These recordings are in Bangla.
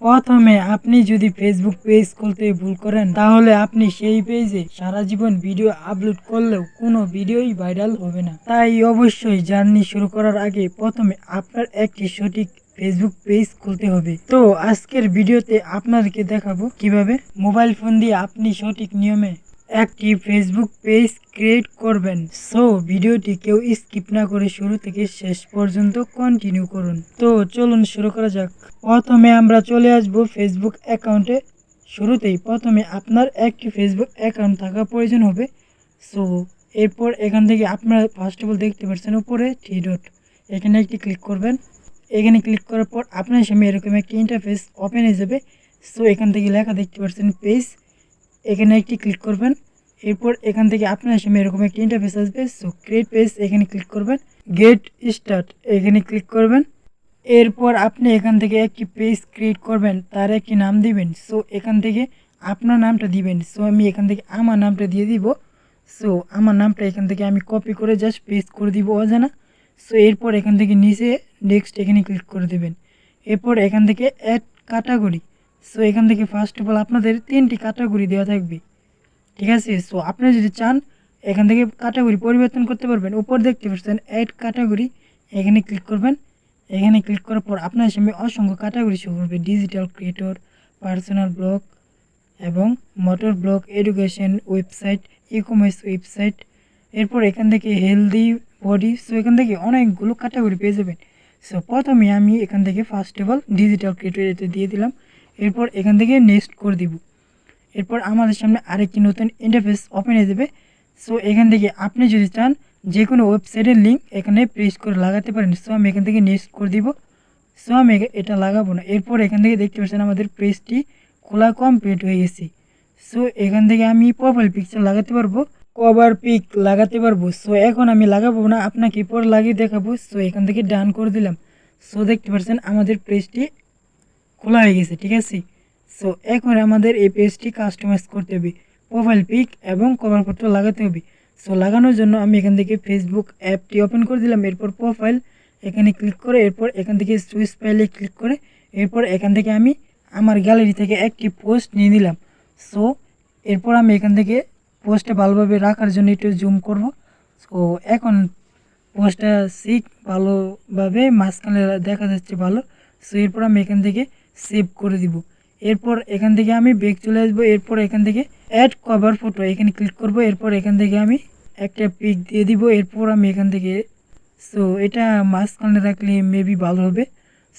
প্রথমে আপনি যদি ফেসবুক পেজ খুলতে ভুল করেন, তাহলে আপনি সেই পেজে সারা জীবন ভিডিও আপলোড করলেও কোনো ভিডিওই ভাইরাল হবে না। তাই অবশ্যই জার্নি শুরু করার আগে প্রথমে আপনার একটি সঠিক ফেসবুক পেজ খুলতে হবে। তো আজকের ভিডিওতে আপনাদেরকে দেখাবো কীভাবে মোবাইল ফোন দিয়ে আপনি সঠিক নিয়মে একটি ফেসবুক পেজ ক্রিয়েট করবেন। সো ভিডিওটি কেউ স্কিপ না করে শুরু থেকে শেষ পর্যন্ত কন্টিনিউ করুন। তো, চলুন শুরু করা যাক। প্রথমে আমরা চলে আসব ফেসবুক অ্যাকাউন্টে শুরুতেই প্রথমে আপনার একটি ফেসবুক অ্যাকাউন্ট থাকা প্রয়োজন হবে। সো এরপর এখান থেকে আপনারা ফার্স্ট অফ অল দেখতে পাচ্ছেন উপরে থ্রি ডট এখানে একটি ক্লিক করবেন। এখানে ক্লিক করার পর আপনার সামনে এরকম একটি ইন্টারফেস ওপেন হয়ে যাবে। সো এখান থেকে লেখা দেখতে পাচ্ছেন পেজ এখানে একটি ক্লিক করবেন। এরপর এখান থেকে আপনার সামনে এরকম একটি ইন্টারফেস আসবে। সো ক্রিয়েট পেজ এখানে ক্লিক করবেন। গেট স্টার্ট এখানে ক্লিক করবেন। এরপর আপনি এখান থেকে একটি পেজ ক্রিয়েট করবেন। তার একটি নাম দিবেন। সো এখান থেকে আপনার নামটা দিবেন। সো আমি এখান থেকে আমার নামটা দিয়ে দিব। সো আমার নামটা এখান থেকে আমি কপি করে জাস্ট পেস্ট করে দিব অজানা। সো এরপর এখান থেকে নিচে নেক্সট এখানে ক্লিক করে দেবেন। এরপর এখান থেকে অ্যাড ক্যাটাগরি সো এখান থেকে ফার্স্ট অফ অল আপনাদের তিনটি ক্যাটাগরি দেওয়া থাকবে। ঠিক আছে? সো আপনি যদি চান, এখান থেকে ক্যাটাগরি পরিবর্তন করতে পারবেন। উপর দেখতে পাচ্ছেন অ্যাড ক্যাটাগরি এখানে ক্লিক করবেন। এখানে ক্লিক করার পর আপনার সামনে অসংখ্য ক্যাটাগরি শো করবে। ডিজিটাল ক্রিয়েটর পার্সোনাল ব্লগ এবং motor blog education website e commerce website এরপর এখান থেকে হেলদি বডি সো এখান থেকে অনেকগুলো ক্যাটাগরি পেয়ে যাবেন। সো প্রথমে আমি এখান থেকে first of all digital creator দিয়ে দিলাম। এরপর এখান থেকে নেক্সট করে দিব। এরপর আমাদের সামনে আরেকটি নতুন ইন্টারফেস ওপেন হয়ে যাবে। সো এখান থেকে আপনি যদি চান যে কোনো ওয়েবসাইটের লিঙ্ক এখানে প্রেস করে লাগাতে পারেন। সো আমি এখান থেকে নেক্সট করে দিব। সো আমি এটা লাগাবো না। এরপর এখান থেকে দেখতে পাচ্ছেন আমাদের পেজটি খোলা কমপ্লিট হয়ে গেছে। সো এখান থেকে আমি প্রোফাইল পিকচার লাগাতে পারব কভার পিক লাগাতে পারব। সো এখন আমি লাগাবো না, আপনাকে পর লাগিয়ে দেখাবো। সো এখান থেকে ডান করে দিলাম। সো দেখতে পাচ্ছেন আমাদের পেজটি খোলা হয়ে গেছে, ঠিক আছে? সো এখন আমাদের এই পেজটি কাস্টমাইজ করতে হবে। প্রোফাইল পিক এবং কভার ফটো লাগাতে হবে। সো লাগানোর জন্য আমি এখান থেকে ফেসবুক অ্যাপটি ওপেন করে দিলাম, এরপর প্রোফাইল এখানে ক্লিক করে এরপর এখান থেকে সুইচ ফাইলে ক্লিক করে এরপর এখান থেকে আমি আমার গ্যালারি থেকে একটি পোস্ট নিয়ে নিলাম। সো এরপর আমি এখান থেকে পোস্টটা ভালোভাবে রাখার জন্য একটু জুম করব। সো এখন পোস্টটা শিখ ভালোভাবে মাঝখানে দেখা যাচ্ছে ভালো। সো এরপর আমি এখান থেকে সেভ করে দিব। এরপর এখান থেকে আমি ব্যাক চলে আসব। এরপর এখান থেকে অ্যাড কভার ফটো এখানে ক্লিক করব। এরপর এখান থেকে আমি একটা পিক দিয়ে দিব। এরপর আমি এখান থেকে সো এটা মাঝখানে রাখলে মেবি ভালো হবে।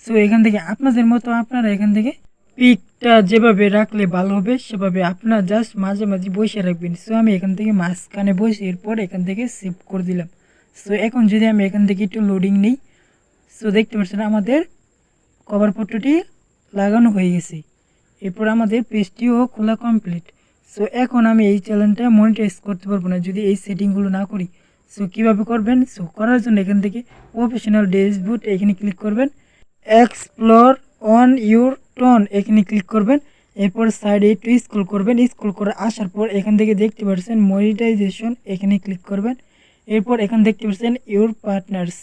সো এখান থেকে আপনাদের মতো আপনারা এখান থেকে পিকটা যেভাবে রাখলে ভালো হবে, সেভাবে আপনার জাস্ট মাঝে মাঝে বসে রাখবেন। সো আমি এখান থেকে মাঝখানে বসে এরপর এখান থেকে সেভ করে দিলাম। সো এখন যদি আমি এখান থেকে একটু লোডিং নিই সো দেখতে পাচ্ছেন আমাদের কভার ফটোটি লাগানো হয়ে গেছে। এরপর আমাদের পেজটিও খোলা কমপ্লিট সো এখন আমি এই চ্যানেলটা মনিটাইজ করতে পারব না, যদি এই সেটিংগুলো না করি। সো কীভাবে করবেন? সো করার জন্য এখান থেকে প্রফেশনাল ড্যাশবোর্ড এখানে ক্লিক করবেন। এক্সপ্লোর অন ইউর টন এখানে ক্লিক করবেন। এরপর সাইডে একটু স্ক্রল করবেন। স্ক্রল করে আসার পর এখান থেকে দেখতে পাচ্ছেন মনিটাইজেশন এখানে ক্লিক করবেন। এরপর এখান দেখতে পাচ্ছেন ইউর পার্টনার্স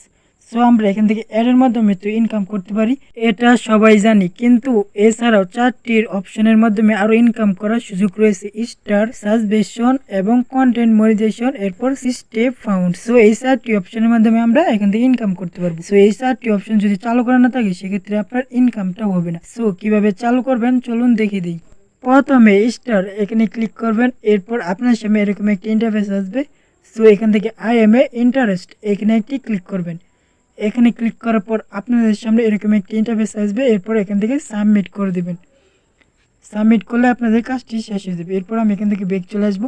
সো আমরা এখান থেকে অ্যাডের মাধ্যমে তো ইনকাম করতে পারি। এটা সবাই জানি। কিন্তু এছাড়াও চারটির অপশনের মাধ্যমে আরও ইনকাম করার সুযোগ রয়েছে। স্টার সাবস্ক্রিপশন এবং কন্টেন্ট মনিটাইজেশন এরপর স্টেপ ফাউন্ড সো এই চারটি অপশনের মাধ্যমে আমরা এখান থেকে ইনকাম করতে পারব। সো এই চারটি অপশন যদি চালু করা না থাকে, সেক্ষেত্রে আপনার ইনকামটা হবে না। সো কীভাবে চালু করবেন? চলুন দেখে দিই। প্রথমে স্টার এখানে ক্লিক করবেন। এরপর আপনার সামনে এরকম একটি ইন্টারফেস আসবে। সো এখান থেকে আই এম এ ইন্টারেস্ট এখানে একটি ক্লিক করবেন। এখানে ক্লিক করার পর আপনাদের সামনে এরকম একটি ইন্টারফেস আসবে, এরপর এখান থেকে সাবমিট করে দেবেন। সাবমিট করলে আপনাদের কাজটি শেষ হয়ে যাবে। এরপর আমি এখান থেকে বেগ চলে আসব।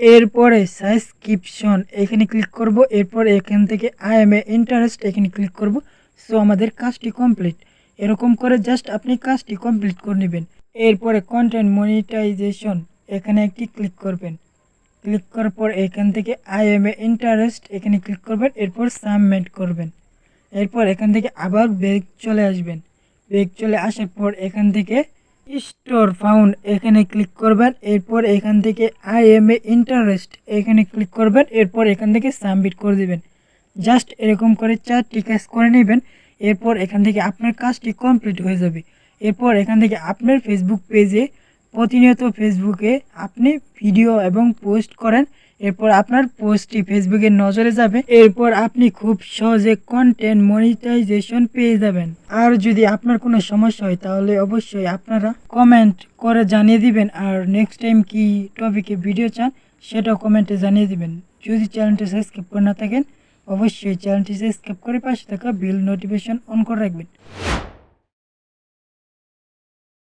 এরপরে সাবস্ক্রিপশন এখানে ক্লিক করব। এরপর এখান থেকে আই এম এ ইন্টারেস্ট এখানে ক্লিক করব। সো আমাদের কাজটি কমপ্লিট এরকম করে জাস্ট আপনি কাজটি কমপ্লিট করে নেবেন। এরপরে কন্টেন্ট মনিটাইজেশন এখানে একটি ক্লিক করবেন। ক্লিক করার পর এখান থেকে আই এম এ ইন্টারেস্ট এখানে ক্লিক করবেন। এরপর সাবমিট করবেন। এরপর এখান থেকে আবার ব্যাগ চলে আসবেন। ব্যাগ চলে আসার পর এখান থেকে স্টোর ফাউন্ড এখানে ক্লিক করবেন। এরপর এখান থেকে আই এম এ ইন্টারেস্ট এখানে ক্লিক করবেন। এরপর এখান থেকে সাবমিট করে দিবেন। জাস্ট এরকম করে চারটি কাজ করে নেবেন। এরপর এখান থেকে আপনার কাজটি কমপ্লিট হয়ে যাবে। এরপর এখান থেকে আপনার ফেসবুক পেজে প্রতিনিয়ত ফেসবুকে আপনি ভিডিও এবং পোস্ট করেন। এরপর আপনার পোস্টটি ফেসবুকে নজরে যাবে। এরপর আপনি খুব সহজে কন্টেন্ট মনিটাইজেশন পেয়ে যাবেন। আর যদি আপনার কোনো সমস্যা হয়, তাহলে অবশ্যই আপনারা কমেন্ট করে জানিয়ে দিবেন। আর নেক্সট টাইম কি টপিকে ভিডিও চান, সেটাও কমেন্টে জানিয়ে দিবেন। যদি চ্যানেলটি সাবস্ক্রাইব করে না থাকেন, অবশ্যই চ্যানেলটি সাবস্ক্রাইব করে পাশে থাকা বিল নোটিফিকেশন অন করে রাখবেন।